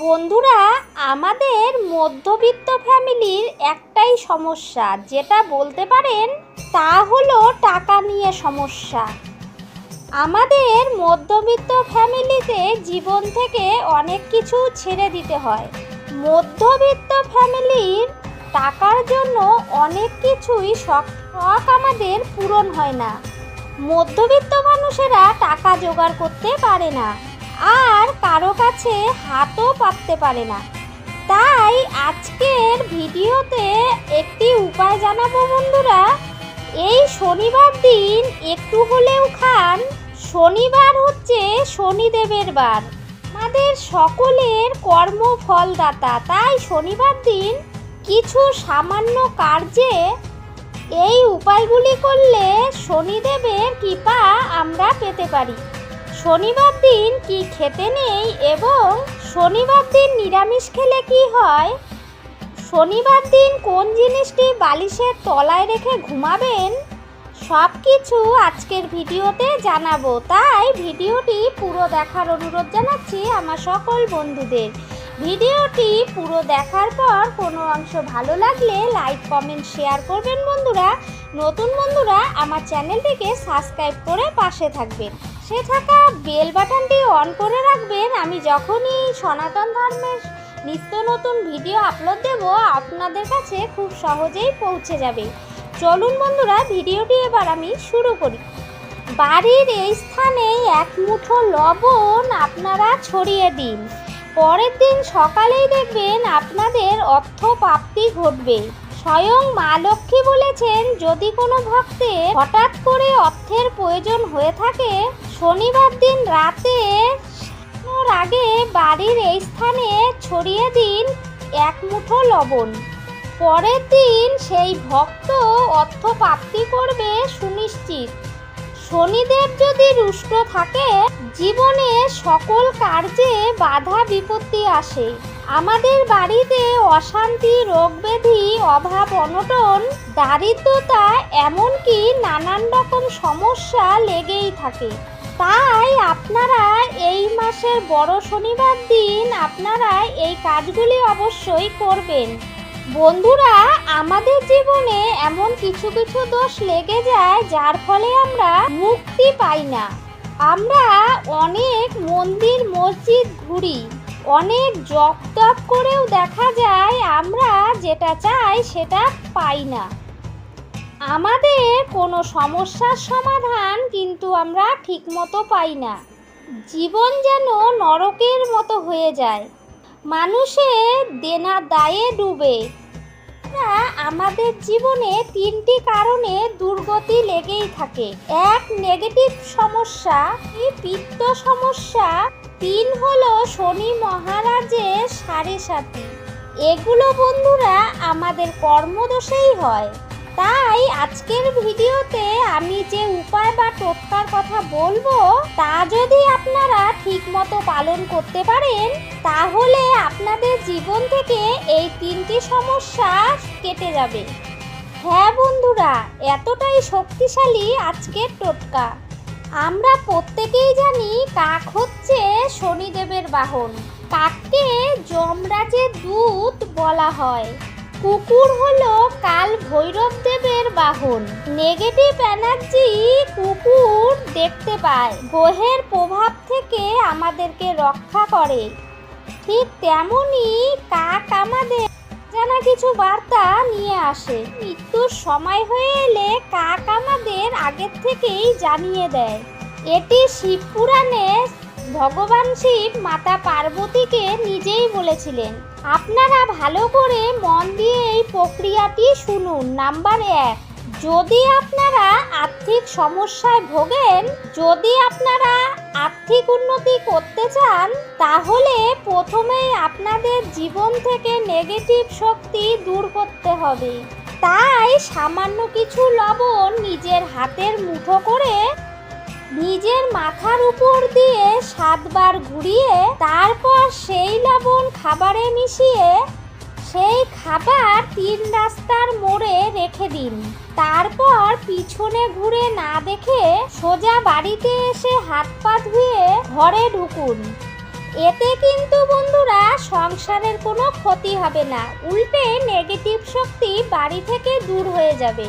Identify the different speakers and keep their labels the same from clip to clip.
Speaker 1: বন্ধুরা, আমাদের মধ্যবিত্ত ফ্যামিলির একটাই সমস্যা, যেটা বলতে পারেন তা হলো টাকা নিয়ে সমস্যা। আমাদের মধ্যবিত্ত ফ্যামিলিতে জীবন থেকে অনেক কিছু ছেড়ে দিতে হয়। মধ্যবিত্ত ফ্যামিলির টাকার জন্য অনেক কিছুই শখ আমাদের পূরণ হয় না। মধ্যবিত্ত মানুষেরা টাকা জোগাড় করতে পারে না। আর কারও কাছে হাতও পাততে পারে না। তাই আজকের ভিডিওতে একটি উপায় জানাব বন্ধুরা। এই শনিবার দিন একটু হলেও খান, শনিবার হচ্ছে শনিদেবের বার। আমাদের সকলের কর্মফলদাতা, তাই শনিবার দিন কিছু সামান্য কার্যে এই উপায়গুলি করলে শনিদেবের কৃপা আমরা পেতে পারি। শনিবার দিন কি খেতে নেই এবং শনিবার দিন নিরামিষ খেলে কি হয়? শনিবার দিন কোন জিনিসটি বালিশের তলায় রেখে ঘুমাবেন? সব কিছু আজকের ভিডিওতে জানাব। তাই ভিডিওটি পুরো দেখার অনুরোধ জানাচ্ছি আমার সকল বন্ধুদের। ভিডিওটি পুরো দেখার পর কোনো অংশ ভালো লাগলে লাইক, কমেন্ট, শেয়ার করবেন বন্ধুরা। নতুন বন্ধুরা আমার চ্যানেলটিকে সাবস্ক্রাইব করে পাশে থাকবেন। সে থাকা বেল বাটনটি অন করে রাখবেন। আমি যখনই সনাতন ধর্মের নিত্য নতুন ভিডিও আপলোড দেব, আপনাদের কাছে খুব সহজেই পৌঁছে যাবে। চলুন বন্ধুরা, ভিডিওটি এবার আমি শুরু করি। বাড়ির এই স্থানে এক মুঠো লবণ আপনারা ছড়িয়ে দিন। পরের দিন সকালেই দেখবেন আপনাদের অর্থ প্রাপ্তি ঘটবে। স্বয়ং মা লক্ষ্মী বলেছেন, যদি কোনো ভক্তের হঠাৎ করে অর্থের প্রয়োজন হয়ে থাকে শনিবার দিন রাতে আগে বাড়ির এই স্থানে ছড়িয়ে দিন এক মুঠো লবণ। পরের দিন সেই ভক্ত অর্থ প্রাপ্তি করবে সুনিশ্চিত। শনিদেব যদি রুষ্ট থাকে, জীবনে সকল কার্যে বাধা বিপত্তি আসে। আমাদের বাড়িতে অশান্তি রোগ ব্যাধি অভাব, অনটন, দারিদ্রতা এমনকি নানান রকম সমস্যা লেগেই থাকে। তাই আপনারা এই মাসের বড় শনিবার দিন আপনারা এই কাজগুলি অবশ্যই করবেন। বন্ধুরা, আমাদের জীবনে এমন কিছু কিছু দোষ লেগে যায় যার ফলে আমরা মুক্তি পাই না। আমরা অনেক মন্দির, মসজিদ ঘুরি, অনেক জপ তপ করেও দেখা যায় আমরা যেটা চাই সেটা পাই না। আমাদের কোনো সমস্যার সমাধান কিন্তু আমরা ঠিকমতো পাই না। জীবন যেন নরকের মতো হয়ে যায়। মানুষের দেনা দায়ে ডুবে। আমাদের জীবনে তিনটি কারণে দুর্গতি লেগেই থাকে। এক নেগেটিভ সমস্যা পিত্ত সমস্যা? তিন হলো শনি মহারাজের সাড়ে সাথে এগুলো বন্ধুরা আমাদের কর্মদোষেই হয়। তাই আজকের ভিডিওতে আমি যে উপায় বা টোটকার কথা বলব, তা যদি আপনারা ঠিকমতো পালন করতে পারেন, তাহলে আপনাদের জীবন থেকে এই তিনটি সমস্যা কেটে যাবে। হ্যাঁ বন্ধুরা, এতটাই শক্তিশালী আজকের টোটকা। আমরা প্রত্যেকেই জানি কাক হচ্ছে শনিদেবের বাহন। কাককে যমরাজের দূত বলা হয়। কুকুর হলো কাল ভৈরব দেবের বাহন। নেগেটিভ এনার্জি কুকুর দেখতে পায়। গ্রহের প্রভাব থেকে আমাদেরকে রক্ষা করে। ঠিক তেমনই কাক আমাদের জানা কিছু বার্তা নিয়ে আসে। মৃত্যুর সময় হয়ে এলে কাক আমাদের আগের থেকেই জানিয়ে দেয়। এটি শিব পুরাণে ভগবান শিব মাতা পার্বতীকে নিজেই বলেছিলেন, আপনারা ভালো করে মন দিয়ে এই প্রক্রিয়াটি শুনুন। নাম্বার এক, যদি আপনারা আর্থিক সমস্যায় ভোগেন, যদি আপনারা আর্থিক উন্নতি করতে চান, তাহলে প্রথমেই আপনাদের জীবন থেকে নেগেটিভ শক্তি দূর করতে হবে। তাই সামান্য কিছু লবণ নিজের হাতের মুঠো করে নিজের মাথার উপর দিয়ে সাতবার ঘুরিয়ে তারপর সেই লবণ খাবারে মিশিয়ে সেই খাবার তিন রাস্তার মোড়ে রেখে দিন। তারপর পিছনে ঘুরে না দেখে সোজা বাড়িতে এসে হাত পা ধুয়ে ঘরে ঢুকুন। এতে কিন্তু বন্ধুরা সংসারের কোনো ক্ষতি হবে না। উল্টে নেগেটিভ শক্তি বাড়ি থেকে দূর হয়ে যাবে।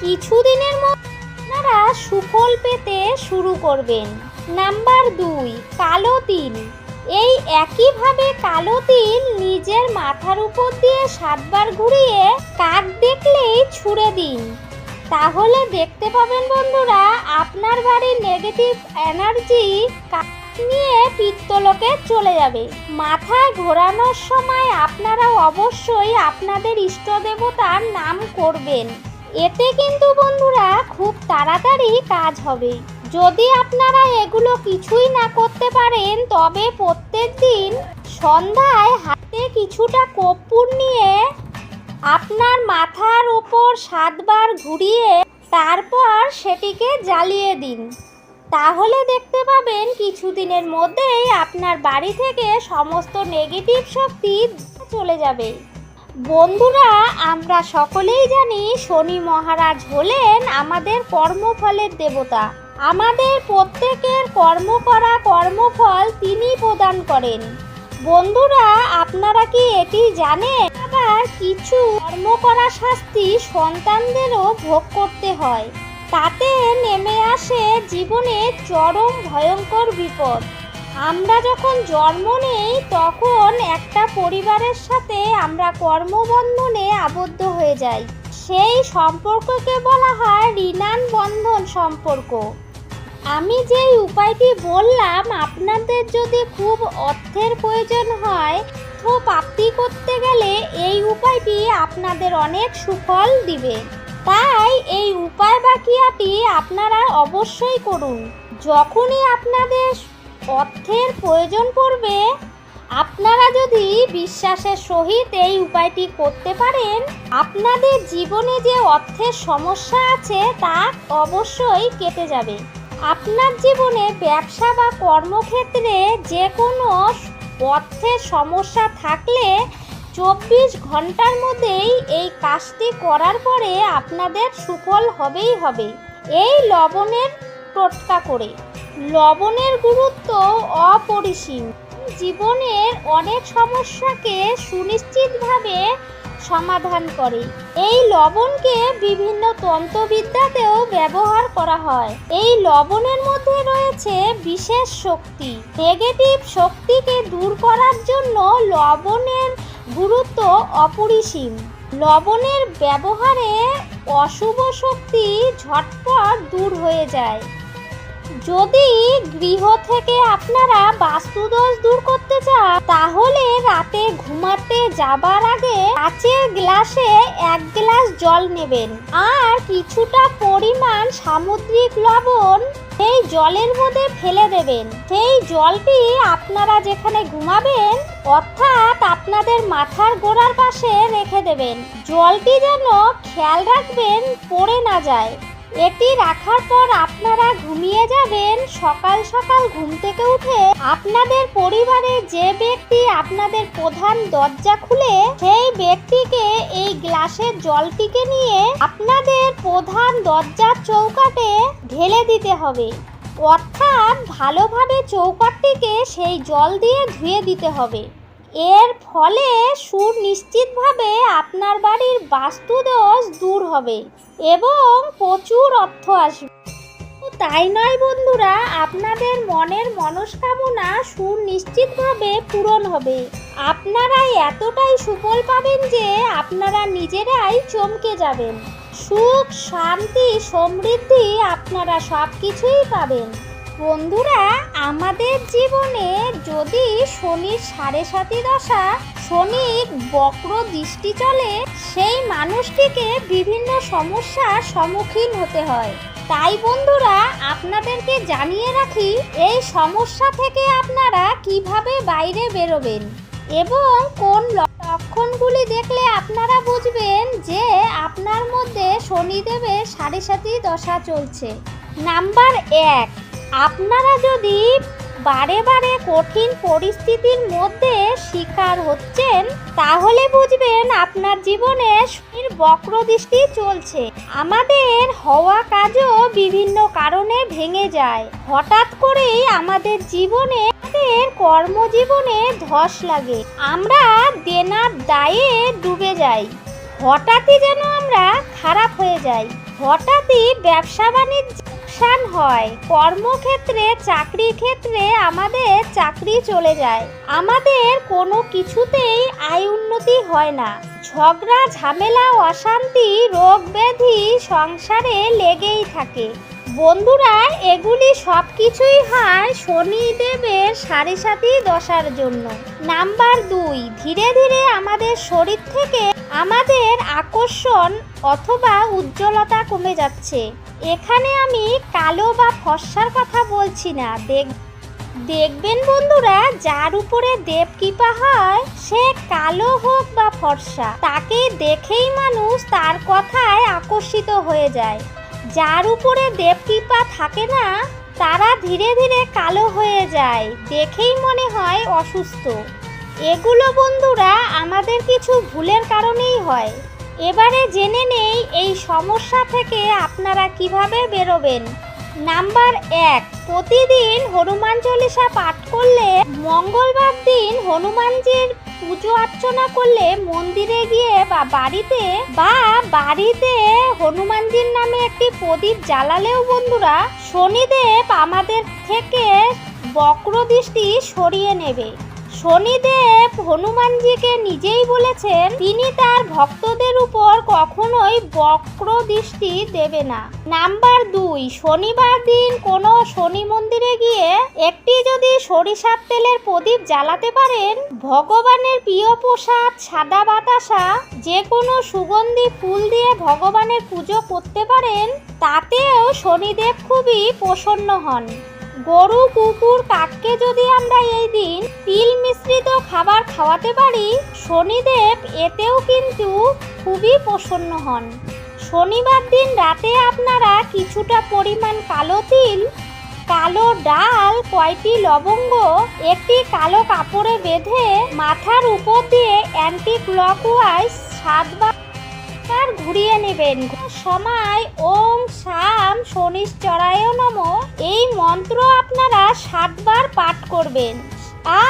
Speaker 1: কিছুদিনের মধ্যে আপনারা সুফল পেতে শুরু করবেন। নাম্বার দুই, কালো তিল। এই একইভাবে কালো তিল নিজের মাথার উপর দিয়ে সাতবার ঘুরিয়ে কাক দেখলেই ছুঁড়ে দিন। তাহলে দেখতে পাবেন বন্ধুরা, আপনার বাড়ির নেগেটিভ এনার্জি নিয়ে পিত্তলোকে চলে যাবে। মাথায় ঘোরানোর সময় আপনারা অবশ্যই আপনাদের ইষ্ট দেবতার নাম করবেন। এতে কিন্তু বন্ধুরা খুব তাড়াতাড়ি কাজ হবে। যদি আপনারা এগুলো কিছুই না করতে পারেন, তবে প্রত্যেক দিন সন্ধ্যায় হাতে কিছুটা কর্পূর নিয়ে আপনার মাথার ওপর সাতবার ঘুরিয়ে তারপর সেটিকে জ্বালিয়ে দিন। তাহলে দেখতে পাবেন কিছুদিনের মধ্যেই আপনার বাড়ি থেকে সমস্ত নেগেটিভ শক্তি চলে যাবে। বন্ধুরা, আমরা সকলেই জানি শনি মহারাজ হলেন আমাদের কর্মফলের দেবতা। আমাদের প্রত্যেকের কর্ম করা কর্মফল তিনি প্রদান করেন। বন্ধুরা, আপনারা কি এটি জানেন? আবার কিছু কর্ম করা শাস্তি সন্তানদেরও ভোগ করতে হয়। তাতে নেমে আসে জীবনে চরম ভয়ঙ্কর বিপদ। আমরা যখন জন্ম নেই, তখন একটা পরিবারের সাথে আমরা কর্মবন্ধনে আবদ্ধ হয়ে যাই। সেই সম্পর্ককে বলা হয় ঋণান বন্ধন সম্পর্ক। আমি যেই উপায়টি বললাম, আপনাদের যদি খুব অর্থের প্রয়োজন হয়, তো প্রাপ্তি করতে গেলে এই উপায়টি আপনাদের অনেক সুফল দিবে। তাই এই উপায় বা ক্রিয়াটি আপনারা অবশ্যই করুন। যখনই আপনাদের অর্থের প্রয়োজন পড়বে। আপনারা যদি বিশ্বাসের সহিত এই উপায়টি করতে পারেন, আপনাদের জীবনে যে অর্থের সমস্যা আছে তা অবশ্যই কেটে যাবে। আপনার জীবনে ব্যবসা বা কর্মক্ষেত্রে যে কোনো অর্থের সমস্যা থাকলে চব্বিশ ঘণ্টার মধ্যেই এই কাজটি করার পরে আপনাদের সুফল হবেই হবে। এই লবণের টোটকা করে। লবণের গুরুত্ব অপরিসীম। জীবনের অনেক সমস্যাকে সুনিশ্চিতভাবে সমাধান করে। এই লবণকে বিভিন্ন তন্ত্রবিদ্যাতেও ব্যবহার করা হয়। এই লবণের মধ্যে রয়েছে বিশেষ শক্তি। নেগেটিভ শক্তিকে দূর করার জন্য লবণের গুরুত্ব অপরিসীম। লবণের ব্যবহারে অশুভ শক্তি ঝটপট দূর হয়ে যায়। যদি গৃহ থেকে আপনারা বাস্তুদোষ দূর করতে চান, তাহলে রাতে ঘুমাতে যাবার আগে কাচের গ্লাসে এক গ্লাস জল নেবেন। আর কিছুটা পরিমাণ সামুদ্রিক লবণ সেই জলের মধ্যে ফেলে দেবেন। সেই জলটি আপনারা যেখানে ঘুমাবেন, অর্থাৎ আপনাদের মাথার গোড়ার পাশে রেখে দেবেন। জলটি যেন খেয়াল রাখবেন, পড়ে না যায়। এটি রাখার পর আপনারা ঘুমিয়ে যাবেন। সকাল সকাল ঘুম থেকে উঠে আপনাদের পরিবারে যে ব্যক্তি আপনাদের প্রধান দরজা খুলে, সেই ব্যক্তিকে এই গ্লাসের জলটিকে নিয়ে আপনাদের প্রধান দরজার চৌকাটে ঢেলে দিতে হবে। অর্থাৎ ভালোভাবে চৌকাটটিকে সেই জল দিয়ে ধুয়ে দিতে হবে। এর ফলে সুনিশ্চিতভাবে আপনার বাড়ির বাস্তুদোষ দূর হবে এবং প্রচুর অর্থ আসবে। তাই নয় বন্ধুরা, আপনাদের মনের মনস্কামনা সুনিশ্চিতভাবে পূরণ হবে। আপনারা এতটাই সুফল পাবেন যে আপনারা নিজেরাই চমকে যাবেন। সুখ, শান্তি, সমৃদ্ধি আপনারা সব কিছুই পাবেন। বন্ধুরা, আমাদের জীবনে যদি শনির সাড়ে সাতি দশা শনি বক্র দৃষ্টি চলে, সেই মানুষটিকে বিভিন্ন সমস্যার সম্মুখীন হতে হয়। তাই বন্ধুরা, আপনাদেরকে জানিয়ে রাখি, এই সমস্যা থেকে আপনারা কীভাবে বাইরে বেরোবেন এবং কোন লক্ষণগুলি দেখলে আপনারা বুঝবেন যে আপনার মধ্যে শনিদেবের সাড়ে সাতি দশা চলছে। নাম্বার এক আপনারা যদি বারে বারে কঠিন পরিস্থিতির মধ্যে শিকার হচ্ছেন, তাহলে বুঝবেন আপনার জীবনে শনির বক্রদৃষ্টি চলছে। আমাদের হওয়া কাজও বিভিন্ন কারণে ভেঙে যায়। হঠাৎ করেই আমাদের জীবনে কর্মজীবনে ধস লাগে। আমরা দেনার দায়ে ডুবে যাই। হঠাৎই যেন আমরা খারাপ হয়ে যাই। হঠাৎই ব্যবসা বাণিজ্য লোকসান হয়। কর্মক্ষেত্রে চাকরির ক্ষেত্রে আমাদের চাকরি চলে যায়। আমাদের কোনো কিছুতেই আয় উন্নতি হয় না। ঝগড়া, ঝামেলা, অশান্তি, রোগ ব্যাধি সংসারে লেগেই থাকে। বন্ধুরা, এগুলি সব কিছুই হয় শনিদেবের সাড়ে সাথী দশার জন্য। নাম্বার দুই, ধীরে ধীরে আমাদের শরীর থেকে আমাদের আকর্ষণ অথবা উজ্জ্বলতা কমে যাচ্ছে। এখানে আমি কালো বা ফর্সার কথা বলছি না। দেখ, দেখবেন বন্ধুরা, যার উপরে দেব কৃপা হয়, সে কালো হোক বা ফর্সা, তাকে দেখেই মানুষ তার কথায় আকর্ষিত হয়ে যায়। যার উপরে দেব কৃপা থাকে না, তারা ধীরে ধীরে কালো হয়ে যায়, দেখেই মনে হয় অসুস্থ। এগুলো বন্ধুরা, আমাদের কিছু ভুলের কারণেই হয়। এবারে জেনে নেই এই সমস্যা থেকে আপনারা কীভাবে বেরোবেন। নাম্বার এক, প্রতিদিন হনুমান চল্লিশা পাঠ করলে, মঙ্গলবার দিন হনুমানজির পুজো অর্চনা করলে মন্দিরে গিয়ে বা বাড়িতে বা বাড়িতে হনুমানজির নামে একটি প্রদীপ জ্বালালেও বন্ধুরা শনিদেব আমাদের থেকে বক্র দৃষ্টি সরিয়ে নেবে। শনিদেব হনুমানজিকে নিজেই বলেছেন, তিনি তার ভক্তদের উপর কখনোই বক্র দৃষ্টি দেবে না। নাম্বার দুই, শনিবার দিন কোনো শনি মন্দিরে গিয়ে একটি যদি সরিষার তেলের প্রদীপ জ্বালাতে পারেন, ভগবানের প্রিয় প্রসাদ, সাদা বাতাসা, যে কোনো সুগন্ধি ফুল দিয়ে ভগবানের পুজো করতে পারেন, তাতেও শনিদেব খুবই প্রসন্ন হন। গরু কুকুর কাককে যদি আমরা এই দিন তিল মিশ্রিত খাবার খাওয়াতে পারি, শনিদেব এতেও কিন্তু খুবই প্রসন্ন হন। শনিবার দিন রাতে আপনারা কিছুটা পরিমাণ কালো তিল, কালো ডাল, কয়টি লবঙ্গ, একটি কালো কাপড়ে বেঁধে মাথার উপর দিয়ে অ্যান্টি ক্লকওয়াইজ সাতবার বার ঘুরিয়ে নেবেন। সময় ওম শাম শনিশ্চরায় নম। এই মন্ত্র আপনারা সাতবার পাঠ করবেন।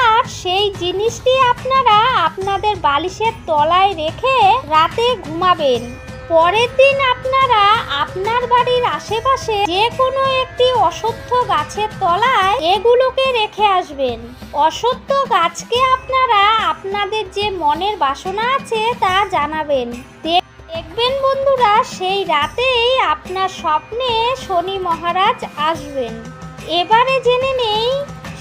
Speaker 1: আর সেই জিনিসটি আপনারা আপনাদের বালিশের তলায় রেখে রাতে ঘুমাবেন। পরের দিন আপনারা আপনার বাড়ির আশেপাশে যে কোনো একটি অসত্য গাছের তলায় এগুলোকে রেখে আসবেন। অসত্য গাছকে আপনারা আপনাদের যে মনের বাসনা আছে তা জানাবেন। দেখবেন বন্ধুরা, সেই রাতেই আপনার স্বপ্নে শনি মহারাজ আসবেন। এবারে জেনে নেই,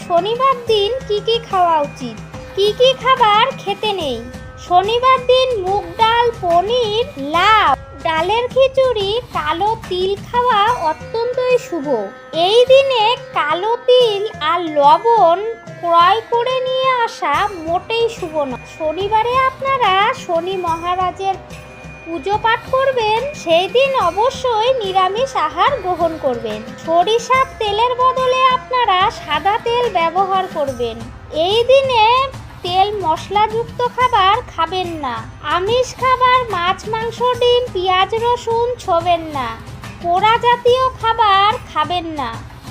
Speaker 1: শনিবার দিন কি কি খাওয়া উচিত, কি কি খাবার খেতে নেই। শনিবার দিন মুগ ডাল, পনির লাভ ডালের খিচুড়ি, কালো তিল খাওয়া অত্যন্তই শুভ। এই দিনে কালো তিল আর লবণ ক্রয় করে নিয়ে আসা মোটেই শুভ নয়। শনিবারে আপনারা শনি মহারাজের পুজো পাঠ করবেন, সেই দিন অবশ্যই নিরামিষ আহার গ্রহণ করবেন। সরিষার তেলের বদলে আপনারা সাদা তেল ব্যবহার করবেন। এই দিনে তেল মশলাযুক্ত খাবার খাবেন না। আমিষ খাবার, মাছ, মাংস, ডিম, পেঁয়াজ, রসুন ছোবেন না। পোড়া জাতীয় খাবার খাবেন না।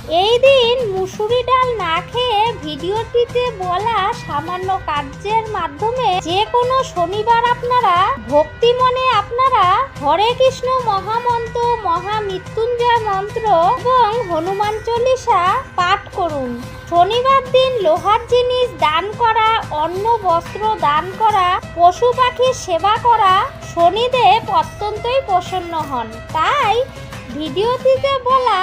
Speaker 1: এই দিন মুসুরি ডাল না খেয়ে ভিডিওটিতে বলা সামান্য কার্যের মাধ্যমে যে কোনো শনিবার আপনারা, ভক্তি মনে আপনারা হরে কৃষ্ণ মহামন্ত্র মহামৃত্যুঞ্জয় মন্ত্র এবং হনুমান চল্লিশা পাঠ করুন। শনিবার দিন লোহার জিনিস দান করা, অন্ন, বস্ত্র দান করা, পশু পাখির সেবা করা শনিদেব অত্যন্তই প্রসন্ন হন। তাই ভিডিওটিতে বলা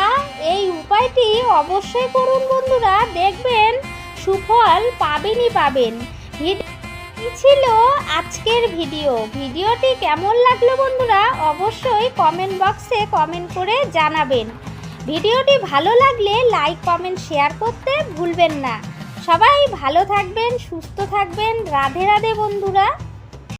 Speaker 1: এই উপায়টি অবশ্যই করুন বন্ধুরা। দেখবেন সুফল পাবেনই পাবেন। ছিল আজকের ভিডিও। ভিডিওটি কেমন লাগল বন্ধুরা অবশ্যই কমেন্ট বক্সে কমেন্ট করে জানাবেন। ভিডিওটি ভালো লাগলে লাইক কমেন্ট শেয়ার করতে ভুলবেন না। সবাই ভালো থাকবেন, সুস্থ থাকবেন। রাধে রাধে বন্ধুরা।